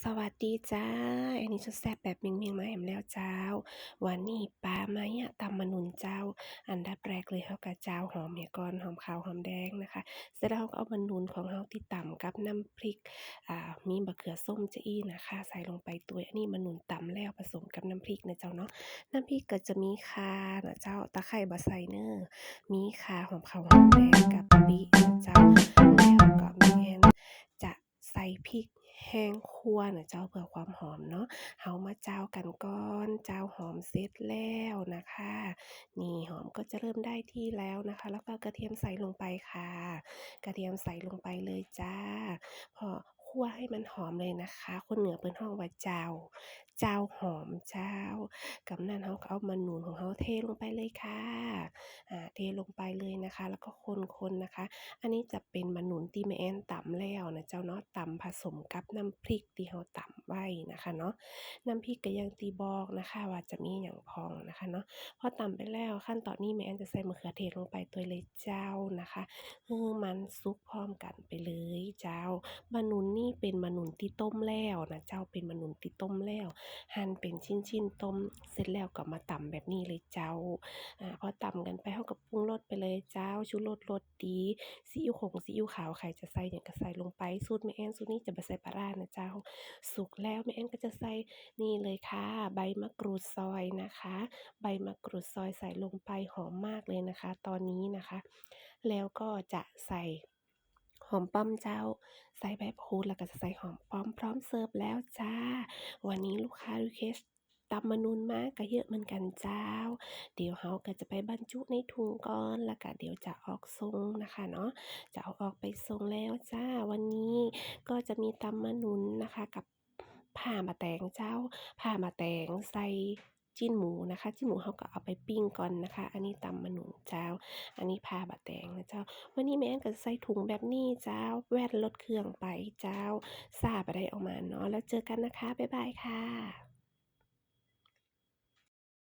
สวัสดีจ้า อันนี้ชุดแซ่บแบบเมียงๆมาแอมแล้วเจ้า วันนี้ปลาไหมอะตำมะนุนเจ้า อันดับแรกเลยเขากะเจ้าหอมเหี่ยก่อนหอมขาวหอมแดงนะคะ เสร็จแล้วเราก็เอามะนุนของเราที่ตำกับน้ำพริก อ่า มีมะเขือส้มจะอี้นะคะ ใส่ลงไปตัวอันนี้มะนุนตำแล้วผสมกับน้ำพริกนะเจ้าเนาะ น้ำพริกก็จะมีข่านะเจ้า ตะไคร้บะไซเนอร์ มีข่าหอมขาวหอมแดงกับปินะเจ้า แล้วก็แม่นจะใส่พริก แห้งคั่วนะเจ้าเพื่อความหอมเนาะเฮามาเจ้ากันก่อนเจ้าหอมเสร็จแล้วนะคะ นี่หอมก็จะเริ่มได้ที่แล้วนะคะ แล้วก็กระเทียมใส่ลงไปค่ะ กระเทียมใส่ลงไปเลยจ้า พอคั่วให้มันหอมเลยนะคะ คนเหนือเพิ่นฮ้องว่าเจ้า เจ้าหอมเจ้ากำนั้นเฮาเอามะนุนของเฮาเทลงไปเลยค่ะ อ่า ลงไปเลยนะคะ แล้วก็คนๆนะคะ อันนี้จะเป็นมะนุนที่แม่แอนตำแล้วนะเจ้าเนาะตำผสมกับน้ำพริกที่เราตำไว้นะคะเนาะน้ำพริกก็ย่างที่บอกนะคะ ว่าจะมีหยังพองนะคะเนาะพอตำไปแล้วขั้นตอนนี้แม่แอนจะใส่มะเขือเทศลงไปตัวเลยเจ้านะคะให้มันสุกพร้อมกันไปเลยเจ้ามะนุนนี่เป็นมะนุนที่ต้มแล้วนะเจ้าเป็นมะนุนที่ต้มแล้ว หั่นเป็นชิ้นๆต้มเสร็จแล้วก็มาตำแบบนี้เลยเจ้าอ่าพอตำกันไปเฮาก็ปรุงรสไปเลยเจ้าชูรสรสดีซีอิ๊วขงซีอิ๊วขาวใครจะใส่หยังก็ใส่ลงไปสูตรแม่แอนสูตรนี้จะบ่ใส่ปลาร้านะเจ้า สุกแล้วแม่แอนก็จะใส่นี่เลยค่ะ ใบมะกรูดซอยนะคะ ใบมะกรูดซอยใส่ลงไปหอมมากเลยนะคะ ตอนนี้นะคะ แล้วก็จะใส่หอมป้อมเจ้า ใส่ใบมะกรูดแล้วก็จะใส่หอมป้อมพร้อมเสิร์ฟแล้วจ้า วันนี้ลูกค้า request ตำมะนุนมากก็เยอะเหมือนกันเจ้า เดี๋ยวเฮาก็จะไปบรรจุในถุงก่อน แล้วก็เดี๋ยวจะออกส่งนะคะเนาะ จะเอาออกไปส่งแล้วจ้า วันนี้ก็จะมีตำมะนุนนะคะกับผ่ามาแตงเจ้าผ่ามาแตงใส่จิ้นหมูนะคะ จิ้นหมูเฮาก็เอาไปปิ้งก่อนนะคะ อันนี้ตำมะนุนเจ้า อันนี้ผ่าบะแตงนะเจ้า วันนี้แม่ก็จะใส่ถุงแบบนี้เจ้า แว่นลดเครื่องไปเจ้าซ่าบ่ได้เอามาเนาะ แล้วเจอกันนะคะ บ๊ายบายค่ะ